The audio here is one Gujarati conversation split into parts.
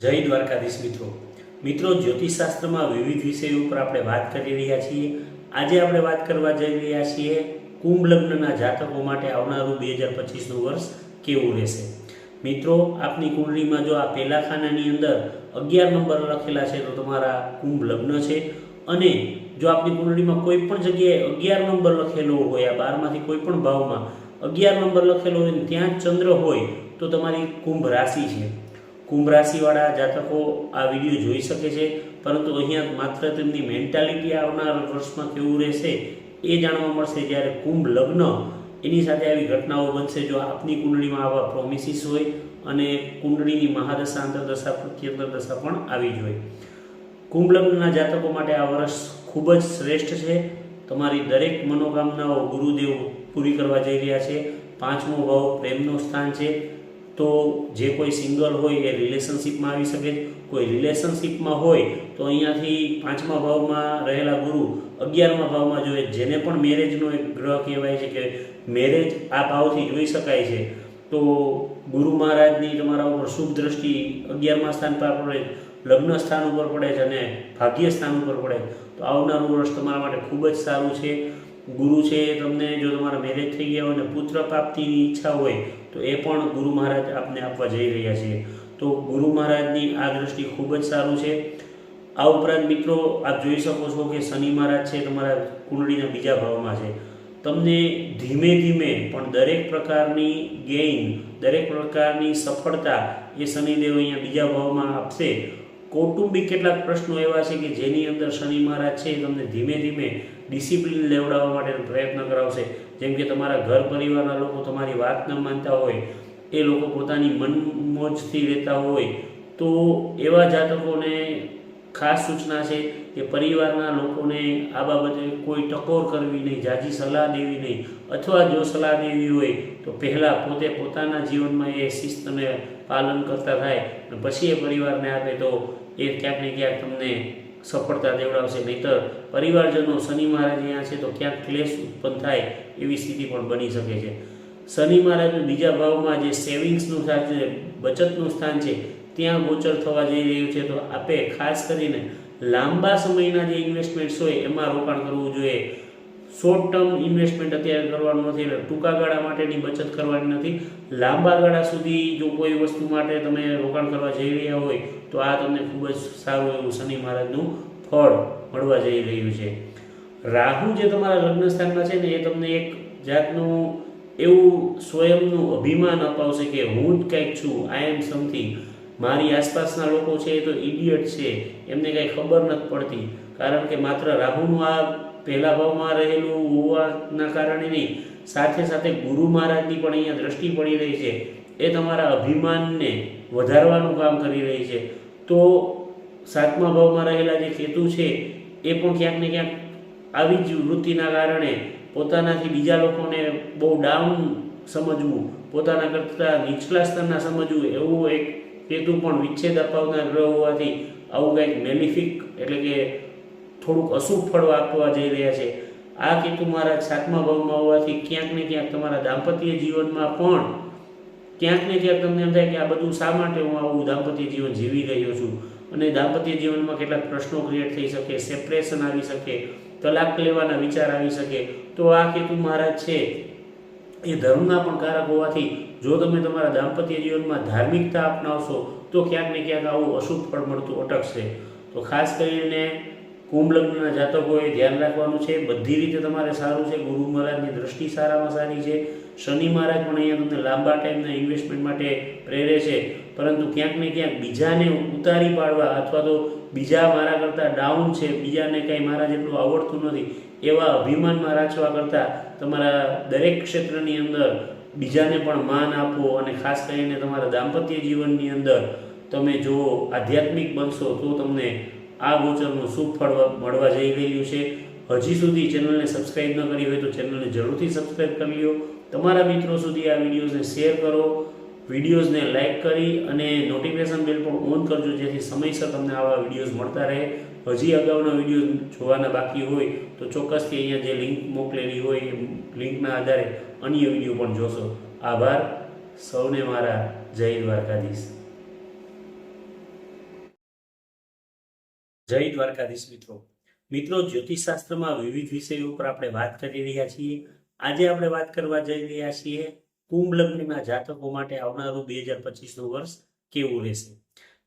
જય દ્વારકાધીશ મિત્રો. મિત્રો, જ્યોતિષશાસ્ત્રમાં વિવિધ વિષયો ઉપર આપણે વાત કરી રહ્યા છીએ. આજે આપણે વાત કરવા જઈ રહ્યા છીએ કુંભ લગ્નના જાતકો માટે આવનારું બે હજાર પચીસનું વર્ષ કેવું રહેશે? મિત્રો, આપની કુંડળીમાં જો આ પહેલા ખાનાની અંદર અગિયાર નંબર લખેલા છે, તો તમારા કુંભ લગ્ન છે. અને જો આપની કુંડળીમાં કોઈ પણ જગ્યાએ અગિયાર નંબર લખેલો હોય, આ બારમાંથી કોઈ પણ ભાવમાં અગિયાર નંબર લખેલો હોય ત્યાં ચંદ્ર હોય, તો તમારી કુંભ રાશિ છે. કુંભ રાશિવાળા જાતકો આ વીડિયો જોઈ શકે છે. પરંતુ અહીંયા માત્ર તેમની મેન્ટાલિટી આવનાર વર્ષમાં કેવું રહેશે એ જાણવા મળશે જ્યારે કુંભ લગ્ન એની સાથે આવી ઘટનાઓ બનશે. જો આપની કુંડળીમાં આવા પ્રોમિસિસ હોય અને કુંડળીની મહાદશા અંતરદશા પ્રત્યંતરદશા પણ આવી જ હોય. કુંભ લગ્નના જાતકો માટે આ વર્ષ ખૂબ જ શ્રેષ્ઠ છે. તમારી દરેક મનોકામનાઓ ગુરુદેવ પૂરી કરવા જઈ રહ્યા છે. પાંચમો ભાવ પ્રેમનું સ્થાન છે. તો જે કોઈ સિંગલ હોય એ રિલેશનશિપમાં આવી શકે કોઈ રિલેશનશિપમાં હોય તો અહીંયાથી પાંચમા ભાવમાં રહેલા ગુરુ અગિયારમા ભાવમાં જોઈએ. જેને પણ મેરેજનો એક ગ્રહ કહેવાય છે કે મેરેજ આ ભાવથી જોઈ શકાય છે. તો ગુરુ મહારાજની તમારા ઉપર શુભ દ્રષ્ટિ અગિયારમા સ્થાન પર પડે, લગ્ન સ્થાન ઉપર પડે છે અને ભાગ્ય સ્થાન ઉપર પડે. તો આવનારું વર્ષ તમારા માટે ખૂબ જ સારું છે. ગુરુ છે તમને જો તમારા મેરેજ થઈ ગયા હોય અને પુત્ર પ્રાપ્તિની ઈચ્છા હોય તો એ પણ ગુરુ મહારાજ આપને આપવા જઈ રહ્યા છે. તો ગુરુ મહારાજની આ દ્રષ્ટિ ખૂબ જ સારું છે. આ ઉપરાંત મિત્રો, આપ જોઈ શકો છો કે શનિ મહારાજ છે તમારા કુંડળીના બીજા ભાવમાં છે. તમને ધીમે ધીમે પણ દરેક પ્રકારની ગેઇન દરેક પ્રકારની સફળતા એ શનિદેવ અહીંયા બીજા ભાવમાં આપશે. કૌટુંબિક કેટલાક પ્રશ્નો એવા છે કે જેની અંદર શનિ મહારાજ છે એ તમને ધીમે ધીમે ડિસિપ્લિન લેવડાવવા માટેનો પ્રયત્ન કરાવશે. જેમ કે તમારા ઘર પરિવારના લોકો તમારી વાત ન માનતા હોય, એ લોકો પોતાની મનમોજથી રહેતા હોય, તો એવા જાતકોને ખાસ સૂચના છે કે પરિવારના લોકોને આ બાબતે કોઈ ટકોર કરવી નહીં, જાજી સલાહ દેવી નહીં અથવા જો સલાહ દેવી હોય તો પહેલાં પોતે પોતાના જીવનમાં એ શિસ્તને પાલન કરતા થાય અને પછી એ પરિવારને આપે તો એ ક્યાંક ને ક્યાંક તમને સફળતા દેવડાવશે. નહીતર પરિવારજનો શનિ મહારાજ અહીંયા છે તો ક્યાંક ક્લેશ ઉત્પન્ન થાય એવી સ્થિતિ પણ બની શકે છે. શનિ મહારાજનું બીજા ભાવમાં જે સેવિંગ્સનું સ્થાન છે બચતનું સ્થાન છે ત્યાં ગોચર થવા જઈ રહ્યું છે. તો આપે ખાસ કરીને લાંબા સમયના જે ઇન્વેસ્ટમેન્ટ્સ હોય એમાં રોકાણ કરવું જોઈએ. શોર્ટ ટર્મ ઇન્વેસ્ટમેન્ટ અત્યારે કરવાનું નથી. એટલે ટૂંકા ગાળા માટેની બચત કરવાની નથી. લાંબા ગાળા સુધી જો કોઈ વસ્તુ માટે તમે રોકાણ કરવા જઈ રહ્યા હોય, તો આ તમને ખૂબ જ સારું એવું શનિ મહારાજનું ફળ મળવા જઈ રહ્યું છે. રાહુ જે તમારા લગ્ન સ્થાનમાં છે ને, એ તમને એક જાતનું એવું સ્વયંનું અભિમાન અપાવશે કે હું જ કંઈક છું આઈ એમ સમથિંગ મારી આસપાસના લોકો છે એ તો ઇડિયટ છે. એમને કાંઈ ખબર નથી પડતી. કારણ કે માત્ર રાહુનું આ પહેલા ભાવમાં રહેલું હોવાના કારણે નહીં, સાથે સાથે ગુરુ મહારાજની પણ અહીંયા દ્રષ્ટિ પડી રહી છે. એ તમારા અભિમાનને વધારવાનું કામ કરી રહી છે. તો સાતમા ભાવમાં રહેલા જે કેતુ છે, એ પણ ક્યાંક ને ક્યાંક આવી જ વૃત્તિના કારણે પોતાનાથી બીજા લોકોને બહુ ડાઉન સમજવું, પોતાના કરતાં નીચલા સ્તરના સમજવું, એવું એક કેતુ પણ વિચ્છેદ અપાવનાર ગ્રહ હોવાથી આવું કંઈક મેલિફિક એટલે કે થોડુંક અશુભ ફળ આપવા જઈ રહ્યા છે. આ કેતુ મહારાજ સાતમા ભાવમાં હોવાથી ક્યાંક ને ક્યાંક તમારા દાંપત્ય જીવનમાં પણ ક્યાંક ને ક્યાંક તમને એમ થાય કે આ બધું શા માટે હું આવું દાંપત્ય જીવન જીવી રહ્યો છું? અને દાંપત્ય જીવનમાં કેટલાક પ્રશ્નો ક્રિએટ થઈ શકે સેપરેશન આવી શકે, તલાક લેવાના વિચાર આવી શકે. તો આ કેતુ મહારાજ છે. એ ધર્મના પણ કારક હોવાથી જો તમે તમારા દાંપત્ય જીવનમાં ધાર્મિકતા અપનાવશો, તો ક્યાંક ને ક્યાંક આવું અશુભ ફળ મળતું અટકશે. તો ખાસ કરીને કુંભ લગ્નના જાતકોએ ધ્યાન રાખવાનું છે, બધી રીતે તમારે સારું છે, ગુરુ મહારાજની દ્રષ્ટિ સારામાં સારી છે. શનિ મહારાજ પણ અહીંયા તમને લાંબા ટાઈમના ઇન્વેસ્ટમેન્ટ માટે પ્રેરે છે. પરંતુ ક્યાંક ને ક્યાંક બીજાને ઉતારી પાડવા અથવા તો બીજા મારા કરતાં ડાઉન છે, બીજાને કાંઈ મારા જેટલું આવડતું નથી, એવા અભિમાનમાં રાખવા કરતાં તમારા દરેક ક્ષેત્રની અંદર બીજાને પણ માન આપો અને ખાસ કરીને તમારા દાંપત્ય જીવનની અંદર તમે જો આધ્યાત્મિક બનશો તો તમને આ ગોચરનું શુભ ફળ મળવા જઈ રહ્યું છે. હજી સુધી ચેનલને સબસ્ક્રાઈબ ન કરી હોય તો ચેનલને જરૂરથી સબસ્ક્રાઈબ કરી લો તમારા મિત્રો સુધી આ વિડીયોઝને શેર કરો, વિડીયોઝને લાઇક કરી અને નોટિફિકેશન બેલ પણ ઓન કરજો જેથી સમયસર તમને આવા વિડીયોઝ મળતા રહે. હજી અગાઉના વીડિયો જોવાના બાકી હોય તો ચોક્કસથી અહીંયા જે લિંક મોકલેલી હોય એ લિંકના આધારે અન્ય વીડિયો પણ જોશો. આભાર. સૌને મારા જય દ્વારકાધીશ. જય દ્વારકાધીશ મિત્રો. મિત્રો, જ્યોતિષશાસ્ત્રમાં વિવિધ વિષયો ઉપર આપણે વાત કરી રહ્યા છીએ. આજે આપણે વાત કરવા જઈ રહ્યા છીએ કુંભ લગ્નના જાતકો માટે આવનારું બે હજાર પચીસનું વર્ષ કેવું રહેશે?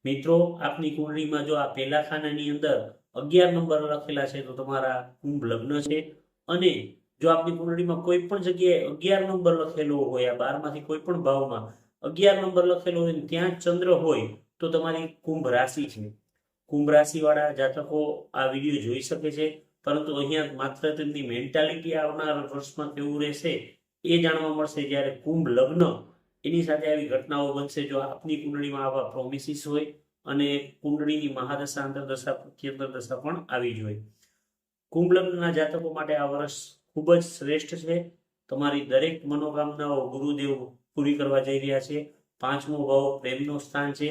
મિત્રો, આપની કુંડળીમાં જો આ પહેલા ખાનાની અંદર અગિયાર નંબર લખેલા છે, તો તમારા કુંભ લગ્ન છે અને જો આપની કુંડળીમાં કોઈ પણ જગ્યાએ અગિયાર નંબર લખેલો હોય, આ બારમાંથી કોઈ પણ ભાવમાં અગિયાર નંબર લખેલો હોય ત્યાં ચંદ્ર હોય, તો તમારી કુંભ રાશિ છે. કુંભ રાશિવાળા જાતકો આ વીડિયો જોઈ શકે છે, પરંતુ અહીંયા માત્ર તેમની મેન્ટાલિટી આવનાર વર્ષમાં કેવું રહેશે એ જાણવા મળશે જ્યારે કુંભ લગ્ન એની સાથે આવી ઘટનાઓ બનશે જો આપની કુંડળીમાં આવા પ્રોમિસિસ હોય અને કુંડળીની મહાદશા અંતરદશા, પ્રત્યંતરદશા પણ આવી જોઈએ કુંભ લગ્નના જાતકો માટે આ વર્ષ ખૂબ જ શ્રેષ્ઠ છે. તમારી દરેક મનોકામનાઓ ગુરુદેવ પૂરી કરવા જઈ રહ્યા છે. પાંચમો ભાવ પ્રેમનો સ્થાન છે.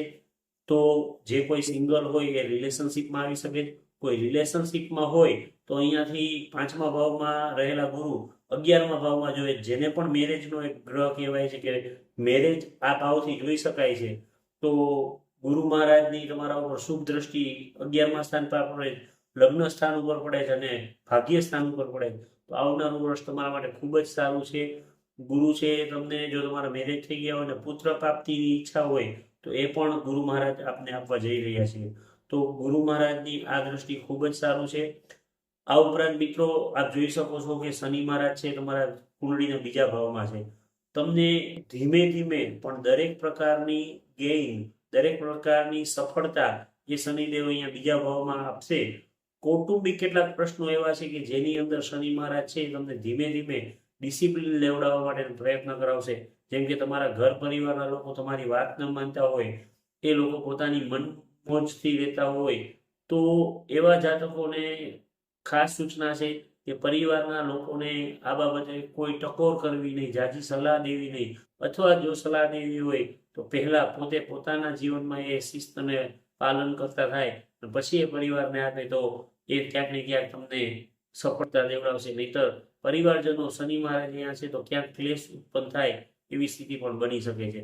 તો જે કોઈ સિંગલ હોય એ રિલેશનશિપમાં આવી શકે કોઈ રિલેશનશિપમાં હોય તો અહીંયાથી પાંચમા ભાવમાં રહેલા ગુરુ અગિયારમા ભાવમાં જોઈએ. જેને પણ મેરેજનો એક ગ્રહ કહેવાય છે કે મેરેજ આ ભાવથી જોઈ શકાય છે. તો ગુરુ મહારાજની તમારા ઉપર શુભ દ્રષ્ટિ અગિયારમા સ્થાન પર પડે લગ્ન સ્થાન ઉપર પડે છે અને ભાગ્ય સ્થાન ઉપર પડે તો આવનારું વર્ષ તમારા માટે ખૂબ જ સારું છે. ગુરુ છે, તમને જો તમારા મેરેજ થઈ ગયા હોય અને પુત્ર પ્રાપ્તિની ઈચ્છા હોય, તો એ પણ ગુરુ મહારાજ આપને આપવા જઈ રહ્યા છે. તો ગુરુ મહારાજની આ દ્રષ્ટિ ખૂબ જ સારું છે. આ ઉપરાંત મિત્રો, આપ જોઈ શકો છો કે શનિ મહારાજ છે તમારા કુંડળીના બીજા ભાવમાં છે. તમને ધીમે ધીમે પણ દરેક પ્રકારની ગેઇન દરેક પ્રકારની સફળતા જે શનિદેવ અહીંયા બીજા ભાવમાં આપશે. કૌટુંબિક કેટલાક પ્રશ્નો એવા છે કે જેની અંદર શનિ મહારાજ છે એ તમને ધીમે ધીમે ડિસિપ્લિન લેવડાવવા માટેનો પ્રયત્ન કરાવશે. જેમ કે તમારા ઘર પરિવારના લોકો તમારી વાત ન માનતા હોય, એ લોકો પોતાની મનમોજથી રહેતા હોય, તો એવા જાતકોને ખાસ સૂચના છે કે પરિવારના લોકોને આ બાબતે કોઈ ટકોર કરવી નહીં, જાજી સલાહ દેવી નહીં. અથવા જો સલાહ દેવી હોય, તો પહેલા પોતે પોતાના જીવનમાં એ શિસ્તને પાલન કરતા થાય પછી એ પરિવારને આપે તો એ ક્યાંક ને ક્યાંક તમને સફળતા દેવડાવશે. નહીતર પરિવારજનો શનિ મહારાજ અહીંયા છે તો ક્યાંક ક્લેશ ઉત્પન્ન થાય એવી સ્થિતિ પણ બની શકે છે.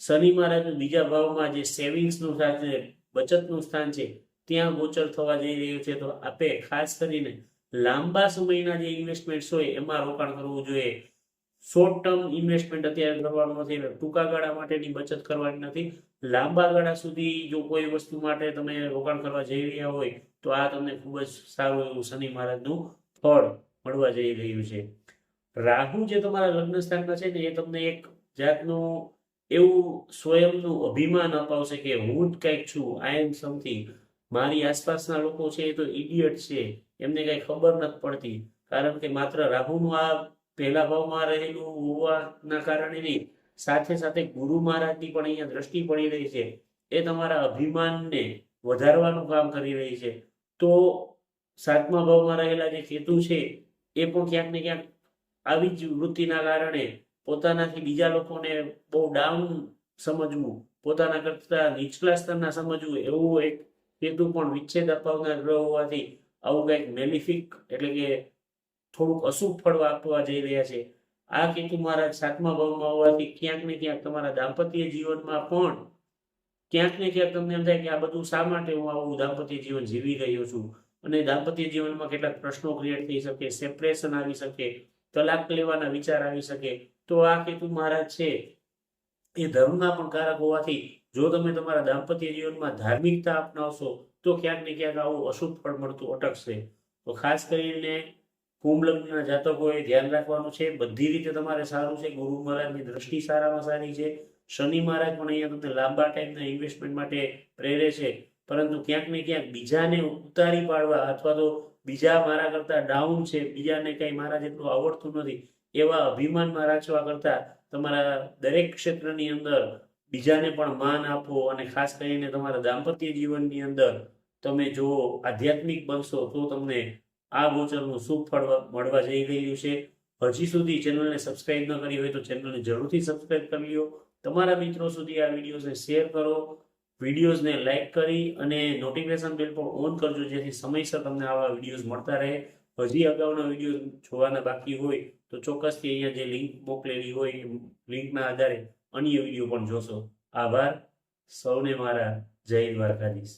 શનિ મહારાજ બીજા ભાવમાં જે સેવિંગ્સનું સ્થાન છે, બચતનું સ્થાન છે, ત્યાં ગોચર થવા જઈ રહ્યું છે. તો આપે ખાસ કરીને લાંબા સમયના જે ઇન્વેસ્ટમેન્ટ્સ હોય, એમાં રોકાણ કરવું જોઈએ. શોર્ટ ટર્મ ઇન્વેસ્ટમેન્ટ અત્યારે કરવાનું નથી, ટૂંકા ગાળા માટેની બચત કરવાની નથી. લાંબા ગાળા સુધી જો કોઈ વસ્તુ માટે તમે રોકાણ કરવા જઈ રહ્યા હોય, તો આ તમને ખૂબ જ સારું એવું શનિ મહારાજનું ફળ મળવા જઈ રહ્યું છે. રાહુ જે તમારા લગ્ન સ્થાનમાં છે ને, એ તમને એક જાતનું એવું સ્વયંનું અભિમાન અપાવશે કે હું જ કંઈક છું આઈ એમ સમથિંગ મારી આસપાસના લોકો છે એ તો ઇડિયટ છે, એમને કઈ ખબર નથી પડતી. કારણ કે માત્ર રાહુનું આ પહેલા ભાવમાં રહેલું હોવાના કારણે નહીં સાથે સાથે ગુરુ મહારાજની પણ અહીંયા દ્રષ્ટિ પડી રહી છે. એ તમારા અભિમાનને વધારવાનું કામ કરી રહી છે. તો સાતમા ભાવમાં રહેલા જે કેતુ છે, એ પણ ક્યાંક ને ક્યાંક આવી જ વૃત્તિના કારણે પોતાનાથી બીજા લોકોને બહુ ડાઉન સમજવું, પોતાના કરતા નીચલા સ્તરના સમજવું, એવું એક કેતુ પણ વિચ્છેદ અપાવનાર ગ્રહ હોવાથી આવું કંઈક મેલિફિક એટલે કે થોડુંક અશુભ ફળ આપવા જઈ રહ્યા છે. આ કેતુ મહારાજ સાતમા ભાવમાં હોવાથી ક્યાંક ને ક્યાંક તમારા દાંપત્ય જીવનમાં પણ ક્યાંક ને ક્યાંક તમને એમ થાય કે આ બધું શા માટે હું આવું દાંપત્ય જીવન જીવી રહ્યો છું? અને દાંપત્ય જીવનમાં કેટલાક પ્રશ્નો ક્રિએટ થઈ શકે સેપરેશન આવી શકે, તલાક લેવાના વિચાર આવી શકે. તો આ કેતુ મહારાજ છે, એ ધર્મના પણ કારક હોવાથી જો તમે તમારા દાંપત્ય જીવનમાં ધાર્મિકતા અપનાવશો, તો ક્યાંક ને ક્યાંક આવું અશુભ ફળ મળતું અટકશે. તો ખાસ કરીને કુંભ જાતકોએ ધ્યાન રાખવાનું છે. બધી રીતે તમારે સારું છે. ગુરુ મહારાજની દ્રષ્ટિ સારામાં સારી છે. શનિ મહારાજ પણ અહીંયા તમને લાંબા ટાઈમના ઇન્વેસ્ટમેન્ટ માટે પ્રેરે છે. પરંતુ ક્યાંક ને ક્યાંક બીજાને ઉતારી પાડવા અથવા તો બીજા મારા કરતા ડાઉન છે, બીજાને કઈ મારા જેટલું આવડતું નથી, એવા અભિમાનમાં રાખવા કરતા તમારા દરેક ક્ષેત્રની અંદર બીજાને પણ માન આપો અને ખાસ કરીને તમારા દાંપત્ય જીવનની અંદર તમે જો આધ્યાત્મિક બનશો તો તમને આ ગોચરનું શુભ ફળ મળવા જઈ રહ્યું છે. હજી સુધી ચેનલને સબસ્ક્રાઇબ ન કરી હોય તો ચેનલને જરૂરથી સબસ્ક્રાઇબ કરી લો તમારા મિત્રો સુધી આ વિડીયોઝને શેર કરો. વિડીયોઝને લાઇક કરી અને નોટિફિકેશન બેલ પણ ઓન કરજો, જેથી સમયસર તમને આવા વિડીયોઝ મળતા રહે. હજી અગાઉના વીડિયો જોવાના બાકી હોય તો ચોક્કસથી અહીંયા જે લિંક મોકલેલી હોય લિંકના આધારે અન્ય વીડિયો પણ જોશો. આભાર. સૌને મારા જય દ્વારકાધીશ.